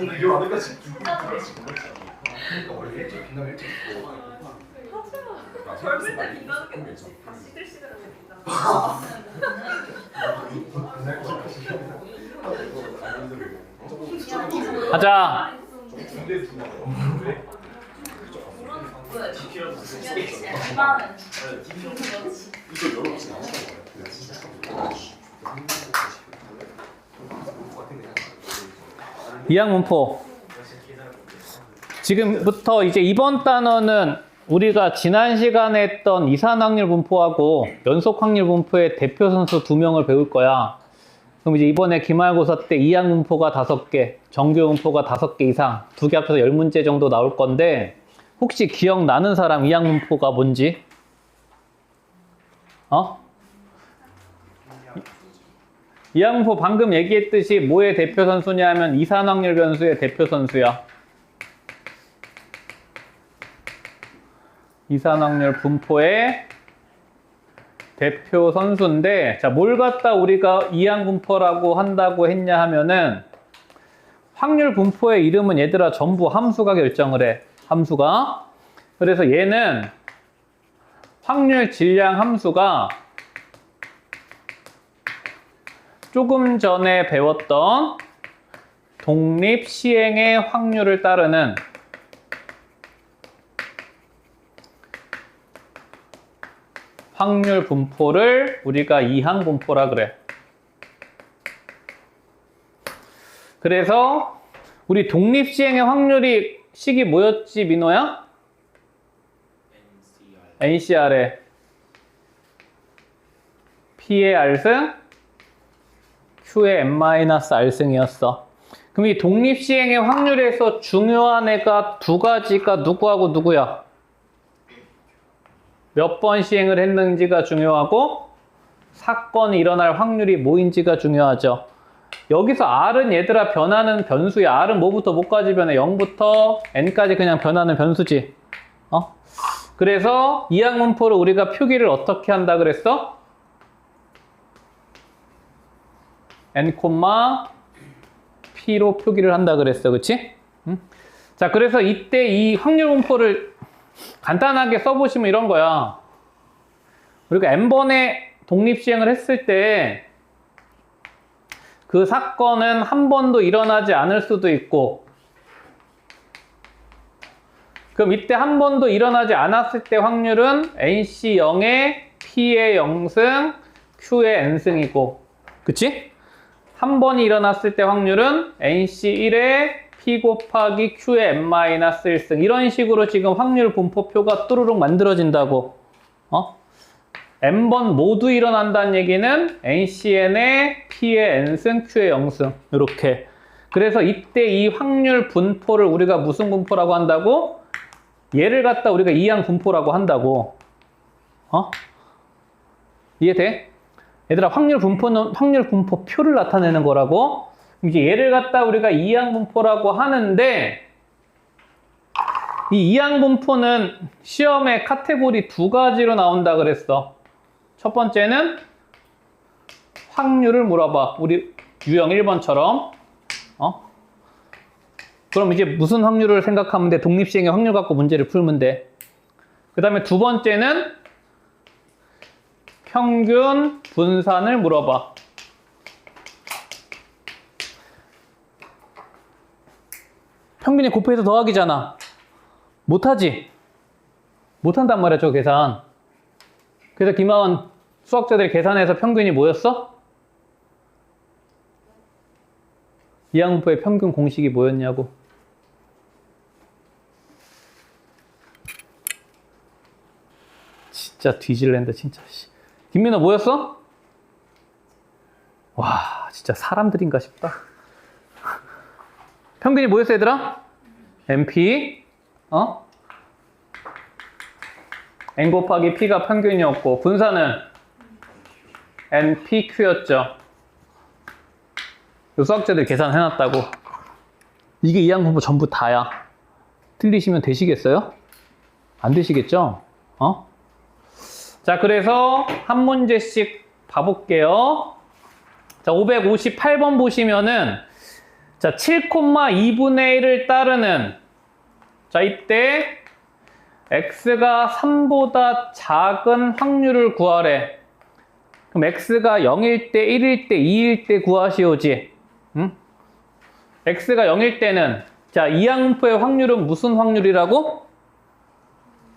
이거 두고 이거 열어보지 이항 문포. 지금부터 이제 이번 단어는 우리가 지난 시간에 했던 이산 확률 분포하고 연속 확률 분포의 대표 선수 두 명을 배울 거야. 그럼 이제 이번에 기말고사 때 이항 분포가 다섯 개, 정규 분포가 다섯 개 이상, 두 개 합쳐서 열 문제 정도 나올 건데 혹시 기억나는 사람 이항 분포가 뭔지? 어? 이항 분포 방금 얘기했듯이 뭐의 대표 선수냐 하면 이산 확률 변수의 대표 선수야. 이산 확률 분포의 대표 선수인데, 자, 뭘 갖다 우리가 이항 분포라고 한다고 했냐 하면은, 확률 분포의 이름은 얘들아 전부 함수가 결정을 해. 함수가. 그래서 얘는 확률 질량 함수가 조금 전에 배웠던 독립 시행의 확률을 따르는 확률 분포를 우리가 이항 분포라 그래. 그래서 우리 독립 시행의 확률이 식이 뭐였지, 민호야? NCR에 P의 R승, Q의 N-R승이었어. 그럼 이 독립 시행의 확률에서 중요한 애가 두 가지가 누구하고 누구야? 몇 번 시행을 했는지가 중요하고 사건이 일어날 확률이 뭐인지가 중요하죠. 여기서 R은 얘들아 변하는 변수야. R은 뭐부터 뭐까지 변해? 0부터 N까지 그냥 변하는 변수지. 어? 그래서 이항 문포를 우리가 표기를 어떻게 한다 그랬어? N, P로 표기를 한다 그랬어. 그치? 응? 자, 그래서 이때 이 확률 분포를 간단하게 써보시면 이런 거야. 우리가 n번의 독립시행을 했을 때 그 사건은 한 번도 일어나지 않을 수도 있고 그럼 이때 한 번도 일어나지 않았을 때 확률은 NC 0에 P의 0승, Q의 N승이고 그치? 한 번이 일어났을 때 확률은 NC 1에 P 곱하기 Q의 N-1승 이런 식으로 지금 확률 분포표가 뚜루룩 만들어진다고 어? N번 모두 일어난다는 얘기는 NCN의 P의 N승, Q의 0승 이렇게 그래서 이때 이 확률 분포를 우리가 무슨 분포라고 한다고? 얘를 갖다 우리가 이항 분포라고 한다고 어? 이해돼? 얘들아 확률 분포는 확률 분포표를 나타내는 거라고 이제 얘를 갖다 우리가 이항 분포라고 하는데 이 이항 분포는 시험에 카테고리 두 가지로 나온다 그랬어. 첫 번째는 확률을 물어봐. 우리 유형 1번처럼. 어? 그럼 이제 무슨 확률을 생각하면 돼? 독립시행의 확률 갖고 문제를 풀면 돼. 그 다음에 두 번째는 평균 분산을 물어봐. 평균이 곱해서 더하기잖아. 못하지? 못한단 말이야, 저 계산. 그래서 김하원 수학자들 계산해서 평균이 뭐였어? 이항분포의 평균 공식이 뭐였냐고. 진짜 뒤질랜다, 진짜. 씨. 김민호 뭐였어? 와, 진짜 사람들인가 싶다. 평균이 뭐였어, 얘들아? MP, 어? N 곱하기 P가 평균이었고, 분산은 NPQ였죠. 요 수학자들 계산해놨다고. 이게 이항분포 전부 다야. 틀리시면 되시겠어요? 안 되시겠죠? 어? 자, 그래서 한 문제씩 봐볼게요. 자, 558번 보시면은 자, 7,2분의 1을 따르는 자, 이때 x가 3보다 작은 확률을 구하래. 그럼 x가 0일 때, 1일 때, 2일 때 구하시오지. 응? x가 0일 때는 자, 이항문포의 확률은 무슨 확률이라고?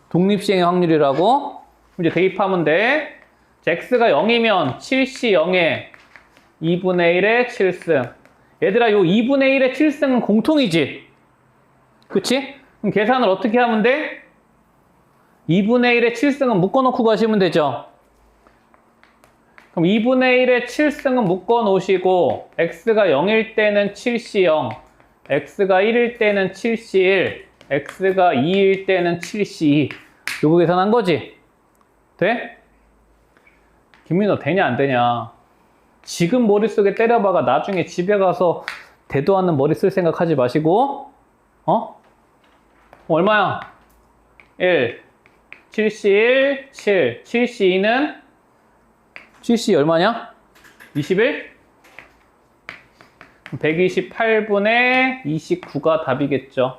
독립시행의 확률이라고. 이제 대입하면 돼. 자, x가 0이면 7시 0에 2분의 1의 7승. 얘들아, 요 2분의 1의 7승은 공통이지. 그치? 그럼 계산을 어떻게 하면 돼? 2분의 1의 7승은 묶어놓고 가시면 되죠. 그럼 2분의 1의 7승은 묶어놓으시고 x가 0일 때는 7시 0, x가 1일 때는 7시 1, x가 2일 때는 7시 2. 요거 계산한 거지? 돼? 김민호 되냐 안 되냐? 지금 머릿속에 때려박아 나중에 집에 가서 대도 않는 머리 쓸 생각 하지 마시고 어? 얼마야? 1 7시 1 7 7시 2는 7시 얼마냐? 21? 128분의 29가 답이겠죠.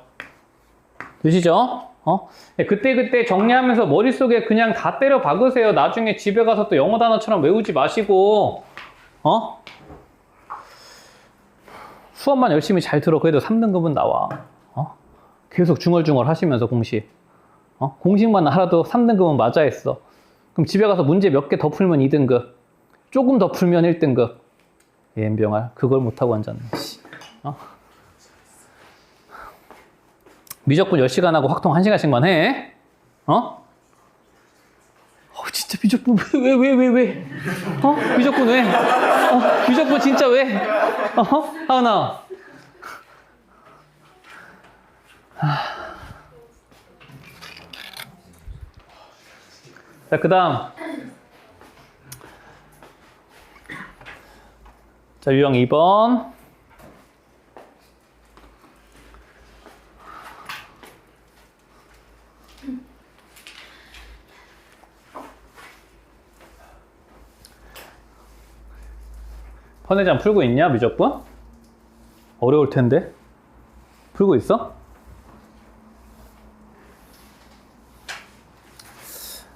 되시죠? 어? 그때 그때 정리하면서 머릿속에 그냥 다 때려 박으세요. 나중에 집에 가서 또 영어 단어처럼 외우지 마시고 어? 수업만 열심히 잘 들어. 그래도 3등급은 나와. 어? 계속 중얼중얼 하시면서 공식. 어? 공식만 알아도 3등급은 맞아 했어. 그럼 집에 가서 문제 몇 개 더 풀면 2등급. 조금 더 풀면 1등급. 예병알 그걸 못하고 앉았네. 씨. 어? 미적분 10시간 하고 확통 1시간씩만 해. 어? 어 진짜 미적분 왜 왜 왜 왜, 왜? 어? 미적분 왜? 어? 미적분 진짜 왜? 어? 하은아. 자, 그 다음. 자, 유형 2번. 선회장 풀고 있냐, 미적분? 어려울 텐데. 풀고 있어?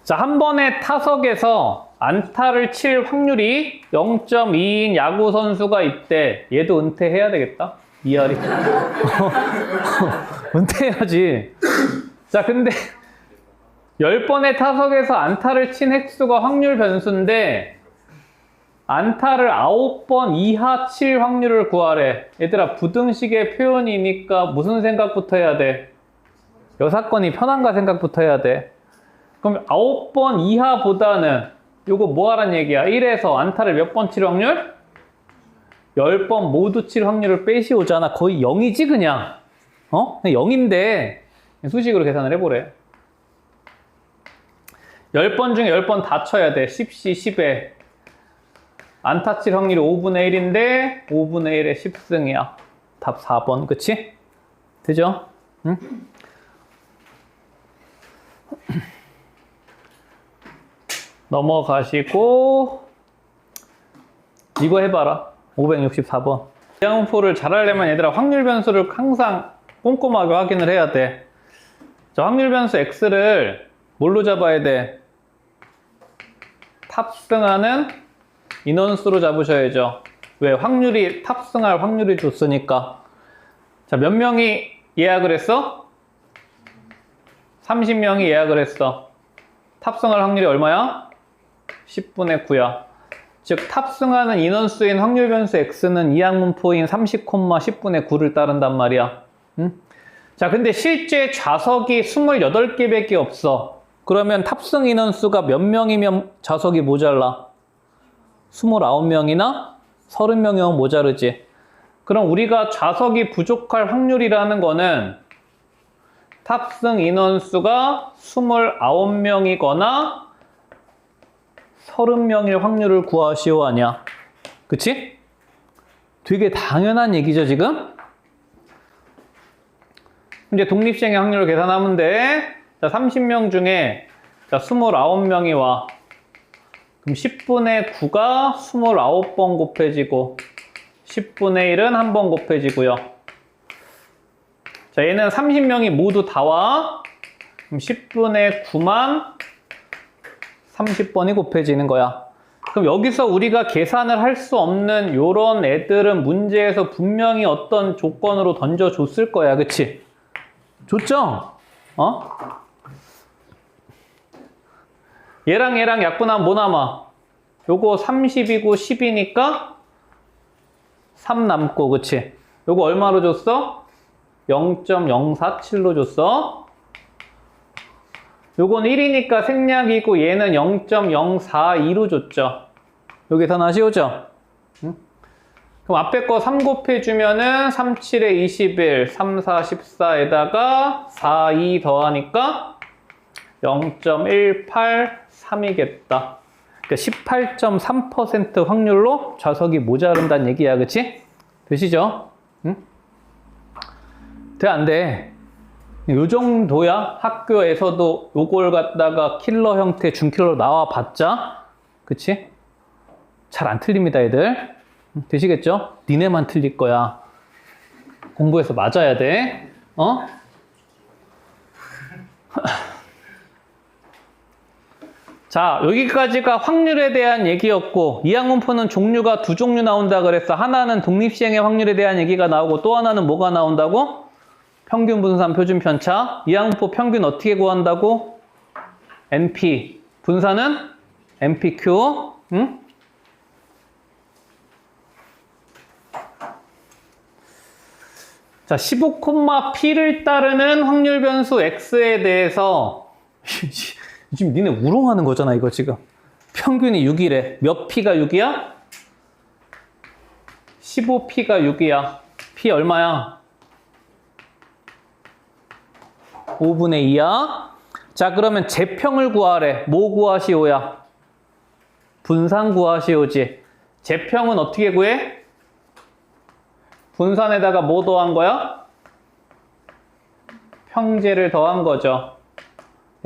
자, 한 번의 타석에서 안타를 칠 확률이 0.2인 야구 선수가 있대. 얘도 은퇴해야 되겠다. 이하리. 은퇴해야지. 자, 근데 10번의 타석에서 안타를 친 횟수가 확률 변수인데 안타를 9번 이하 칠 확률을 구하래. 얘들아, 부등식의 표현이니까 무슨 생각부터 해야 돼? 여사건이 편한가 생각부터 해야 돼. 그럼 9번 이하보다는 요거 뭐 하란 얘기야? 1에서 안타를 몇 번 칠 확률? 10번 모두 칠 확률을 빼시오잖아. 거의 0이지 그냥. 어? 그냥 0인데 수식으로 계산을 해보래. 10번 중에 10번 다 쳐야 돼. 10시 10에. 안타 칠 확률이 5분의 1인데 5분의 1에 10승이야. 답 4번. 그치? 되죠? 응? 넘어가시고 이거 해봐라 564번 이항문포를 잘하려면 얘들아 확률 변수를 항상 꼼꼼하게 확인을 해야 돼 자, 확률 변수 x를 뭘로 잡아야 돼? 탑승하는 인원수로 잡으셔야죠 왜? 확률이 탑승할 확률이 줬으니까 자, 몇 명이 예약을 했어? 30명이 예약을 했어 탑승할 확률이 얼마야? 10분의 9야. 즉 탑승하는 인원수인 확률 변수 x는 이항문포인 30, 10분의 9를 따른단 말이야. 응? 자, 근데 실제 좌석이 28개밖에 없어. 그러면 탑승 인원수가 몇 명이면 좌석이 모자라? 29명이나 30명이면 모자르지. 그럼 우리가 좌석이 부족할 확률이라는 거는 탑승 인원수가 29명이거나 30명일 확률을 구하시오 하냐. 그치? 되게 당연한 얘기죠, 지금? 이제 독립시행의 확률을 계산하면 돼. 자, 30명 중에 자, 29명이 와. 그럼 10분의 9가 29번 곱해지고 10분의 1은 한 번 곱해지고요. 자, 얘는 30명이 모두 다 와. 그럼 10분의 9만 30번이 곱해지는 거야. 그럼 여기서 우리가 계산을 할 수 없는 요런 애들은 문제에서 분명히 어떤 조건으로 던져줬을 거야. 그치? 줬죠? 어? 얘랑 얘랑 약분하면 뭐 남아? 요거 30이고 10이니까 3 남고 그치? 요거 얼마로 줬어? 0.047로 줬어. 요건 1이니까 생략이고 얘는 0.042로 줬죠. 여기 더 쉬우죠? 응? 그럼 앞에 거 3 곱해주면은 3, 7에 21, 3, 4, 14에다가 4, 2 더하니까 0.183이겠다. 그러니까 18.3% 확률로 좌석이 모자른다는 얘기야, 그치? 되시죠? 응? 돼, 안 돼? 요 정도야? 학교에서도 요걸 갖다가 킬러 형태 준킬러로 나와 봤자, 그치? 잘 안 틀립니다, 애들. 응, 되시겠죠? 니네만 틀릴 거야. 공부해서 맞아야 돼. 어? 자, 여기까지가 확률에 대한 얘기였고, 이항문포는 종류가 두 종류 나온다 그랬어. 하나는 독립시행의 확률에 대한 얘기가 나오고, 또 하나는 뭐가 나온다고? 평균 분산 표준 편차. 이항문포 평균 어떻게 구한다고? NP. 분산은 NPQ. 응? 자, 15,P를 따르는 확률 변수 X에 대해서 지금 니네 우롱하는 거잖아, 이거 지금. 평균이 6이래. 몇 P가 6이야? 15P가 6이야. P 얼마야? 5분의 2야. 자, 그러면 제평을 구하래. 뭐 구하시오야? 분산 구하시오지. 제평은 어떻게 구해? 분산에다가 뭐 더한 거야? 평제를 더한 거죠.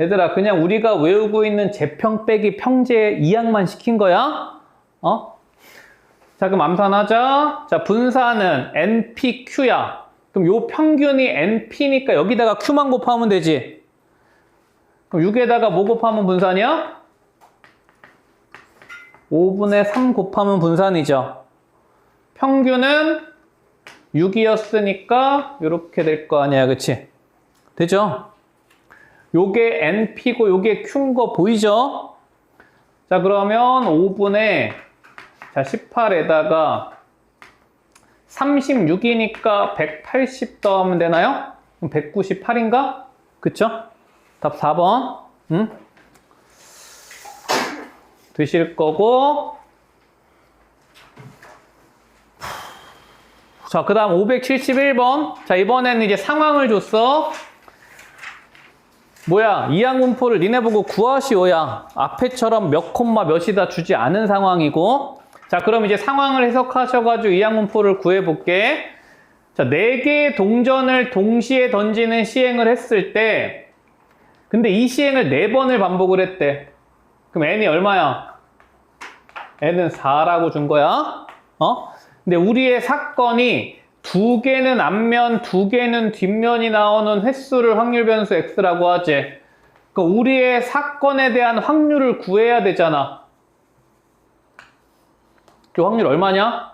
얘들아, 그냥 우리가 외우고 있는 제평 빼기 평제 이항만 시킨 거야? 어? 자, 그럼 암산하자. 자, 분산은 NPQ야. 그럼 요 평균이 NP니까 여기다가 Q만 곱하면 되지. 그럼 6에다가 뭐 곱하면 분산이야? 5분의 3 곱하면 분산이죠. 평균은 6이었으니까 이렇게 될 거 아니야, 그치? 되죠? 요게 NP고 요게 Q인 거 보이죠? 자, 그러면 5분의 자, 18에다가 36이니까 180 더하면 되나요? 그럼 198인가? 그쵸? 답 4번. 응? 되실 거고. 자, 그 다음 571번. 자, 이번에는 이제 상황을 줬어. 뭐야, 이항분포를 니네 보고 구하시오야. 앞에처럼 몇 콤마 몇이다 주지 않은 상황이고. 자, 그럼 이제 상황을 해석하셔가지고 이항분포를 구해볼게. 자, 4개의 동전을 동시에 던지는 시행을 했을 때, 근데 이 시행을 4번을 반복을 했대. 그럼 n이 얼마야? n은 4라고 준 거야. 어? 근데 우리의 사건이 두 개는 앞면, 두 개는 뒷면이 나오는 횟수를 확률 변수 x라고 하지. 그러니까 우리의 사건에 대한 확률을 구해야 되잖아. 그 확률 얼마냐?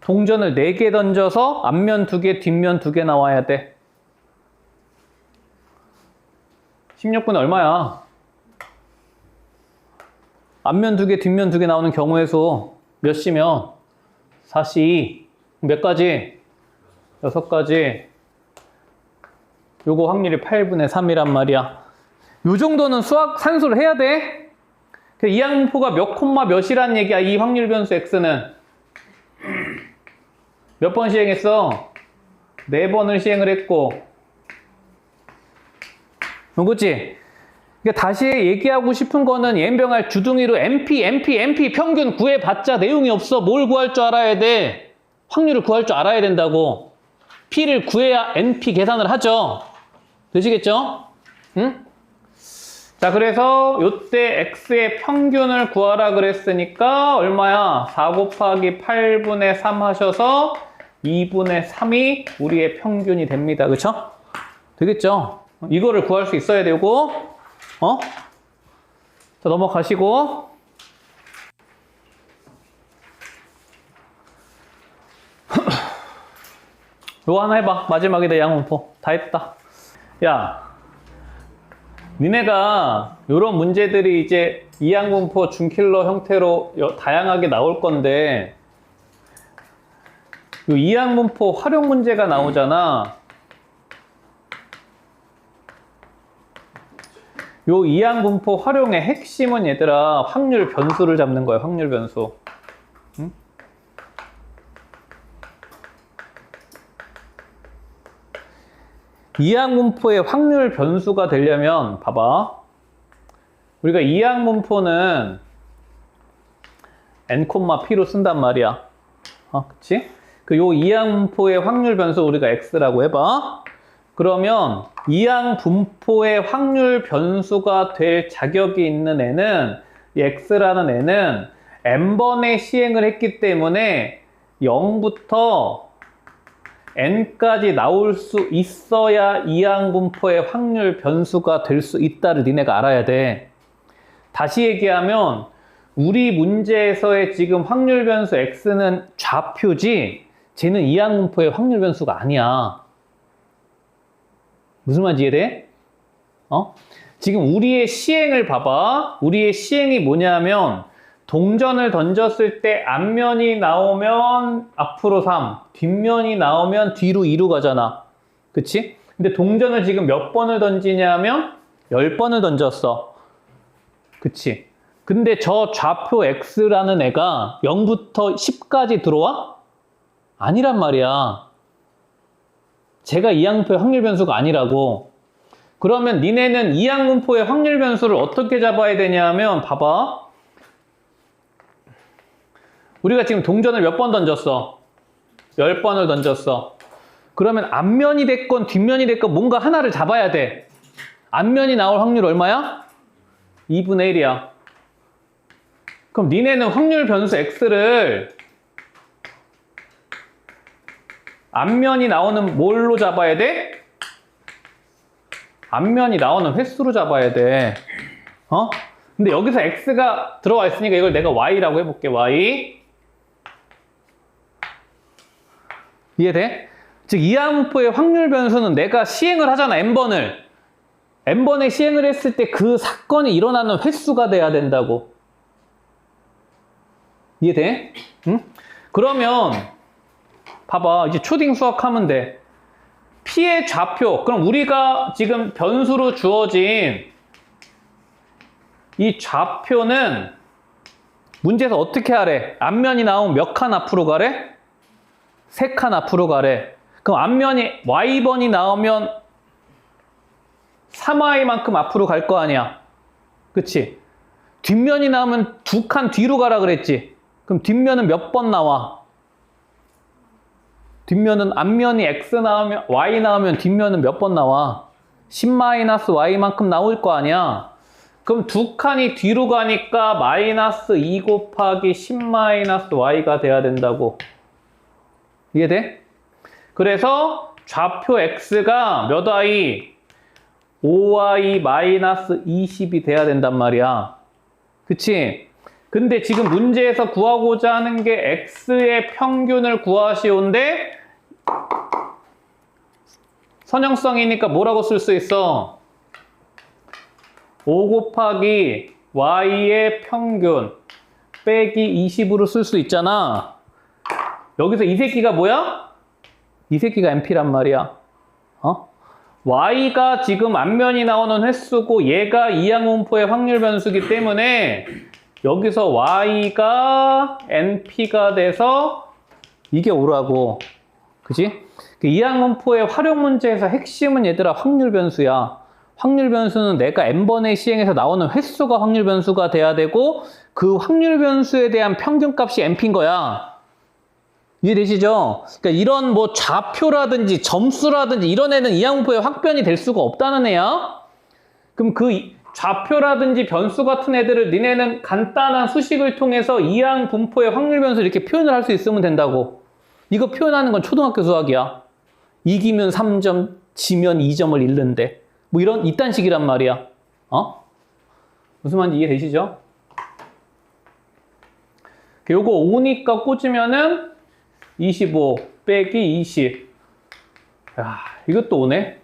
동전을 4개 던져서 앞면 2개, 뒷면 2개 나와야 돼. 16분에 얼마야? 앞면 2개, 뒷면 2개 나오는 경우의 수 몇 시면? 4시. 몇 가지? 6가지. 요거 확률이 8분의 3이란 말이야. 요 정도는 수학 산수를 해야 돼. 그 이항포가 몇 콤마 몇이란 얘기야. 이 확률 변수 x는 몇 번 시행했어? 네 번을 시행을 했고. 어, 그치? 그러니까 다시 얘기하고 싶은 거는 옌병할 주둥이로 MP, MP, MP 평균 구해봤자 내용이 없어. 뭘 구할 줄 알아야 돼? 확률을 구할 줄 알아야 된다고. P를 구해야 NP 계산을 하죠. 되시겠죠? 응? 자, 그래서 요때 x의 평균을 구하라 그랬으니까 얼마야? 4 곱하기 8분의 3 하셔서 2분의 3이 우리의 평균이 됩니다. 그쵸? 되겠죠? 이거를 구할 수 있어야 되고, 어? 자, 넘어가시고. 요거 하나 해봐. 마지막이다, 양문포. 다 했다. 야, 니네가 이런 문제들이 이제 이항분포 준킬러 형태로 여- 다양하게 나올 건데 요 이항분포 활용 문제가 나오잖아. 요 이항분포 활용의 핵심은 얘들아 확률 변수를 잡는 거야. 확률 변수. 이항분포의 확률 변수가 되려면 봐봐. 우리가 이항분포는 n, p로 쓴단 말이야. 어, 그치? 그 요 이항분포의 확률 변수 우리가 x라고 해봐. 그러면 이항분포의 확률 변수가 될 자격이 있는 애는 이 x라는 애는 n번의 시행을 했기 때문에 0부터 n까지 나올 수 있어야 이항분포의 확률 변수가 될 수 있다를 니네가 알아야 돼. 다시 얘기하면 우리 문제에서의 지금 확률 변수 x는 좌표지 쟤는 이항분포의 확률 변수가 아니야. 무슨 말인지 이해돼? 어? 지금 우리의 시행을 봐봐. 우리의 시행이 뭐냐면 동전을 던졌을 때 앞면이 나오면 앞으로 3, 뒷면이 나오면 뒤로 2로 가잖아. 그치? 근데 동전을 지금 몇 번을 던지냐면 10번을 던졌어. 그치? 근데 저 좌표 x라는 애가 0부터 10까지 들어와? 아니란 말이야. 제가 이항분포의 확률 변수가 아니라고. 그러면 니네는 이항분포의 확률 변수를 어떻게 잡아야 되냐면 봐봐. 우리가 지금 동전을 몇 번 던졌어? 10번을 던졌어. 그러면 앞면이 됐건 뒷면이 됐건 뭔가 하나를 잡아야 돼. 앞면이 나올 확률 얼마야? 2분의 1이야. 그럼 니네는 확률 변수 x를 앞면이 나오는 뭘로 잡아야 돼? 앞면이 나오는 횟수로 잡아야 돼. 어? 근데 여기서 x가 들어와 있으니까 이걸 내가 y라고 해볼게. y. 이해돼? 즉 이항분포의 확률 변수는 내가 시행을 하잖아. n번을. n번의 시행을 했을 때 그 사건이 일어나는 횟수가 돼야 된다고. 이해돼? 응? 그러면 봐봐. 이제 초딩 수학하면 돼. P의 좌표. 그럼 우리가 지금 변수로 주어진 이 좌표는 문제에서 어떻게 하래? 앞면이 나오면 몇 칸 앞으로 가래? 세 칸 앞으로 가래. 그럼 앞면이 Y번이 나오면 3Y만큼 앞으로 갈 거 아니야. 그치? 뒷면이 나오면 두 칸 뒤로 가라 그랬지. 그럼 뒷면은 몇 번 나와? 뒷면은 앞면이 X 나오면 Y 나오면 뒷면은 몇 번 나와? 10-Y만큼 나올 거 아니야. 그럼 두 칸이 뒤로 가니까 마이너스 2 곱하기 10-Y가 돼야 된다고. 이해돼? 그래서 좌표 X가 몇 Y? 5Y 마이너스 20이 돼야 된단 말이야. 그치? 근데 지금 문제에서 구하고자 하는 게 X의 평균을 구하시온데 선형성이니까 뭐라고 쓸 수 있어? 5 곱하기 Y의 평균 빼기 20으로 쓸 수 있잖아. 여기서 이 새끼가 뭐야? 이 새끼가 MP란 말이야. 어? Y가 지금 앞면이 나오는 횟수고 얘가 이항분포의 확률 변수기 때문에 여기서 Y가 NP가 돼서 이게 오라고. 그지? 그 이항분포의 활용 문제에서 핵심은 얘들아 확률 변수야. 확률 변수는 내가 n번의 시행에서 나오는 횟수가 확률 변수가 돼야 되고 그 확률 변수에 대한 평균값이 np인 거야. 이해되시죠? 그러니까 이런 뭐 좌표라든지 점수라든지 이런 애는 이항분포의 확변이 될 수가 없다는 애야. 그럼 그 좌표라든지 변수 같은 애들을 니네는 간단한 수식을 통해서 이항 분포의 확률 변수 이렇게 표현을 할 수 있으면 된다고. 이거 표현하는 건 초등학교 수학이야. 이기면 3점, 지면 2점을 잃는데. 뭐 이런 이딴 식이란 말이야. 어? 무슨 말인지 이해되시죠? 요거 5니까 꽂으면은 25 빼기 20. 야, 이것도 오네.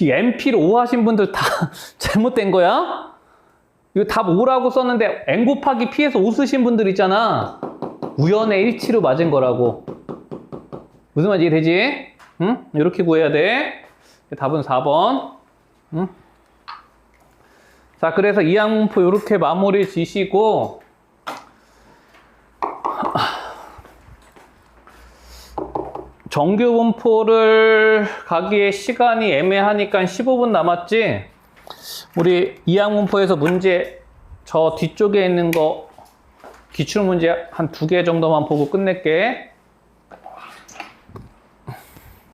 이 MP를 5 하신 분들 다 잘못된 거야? 이거 답 5라고 썼는데 N 곱하기 P에서 5 쓰신 분들 있잖아. 우연의 일치로 맞은 거라고. 무슨 말인지 이해되지? 응? 이렇게 구해야 돼. 답은 4번. 응? 자, 그래서 이항문포 이렇게 마무리 지시고 정규 분포를 가기에 시간이 애매하니까 15분 남았지. 우리 이항 분포에서 문제 저 뒤쪽에 있는 거 기출 문제 한 두 개 정도만 보고 끝낼게.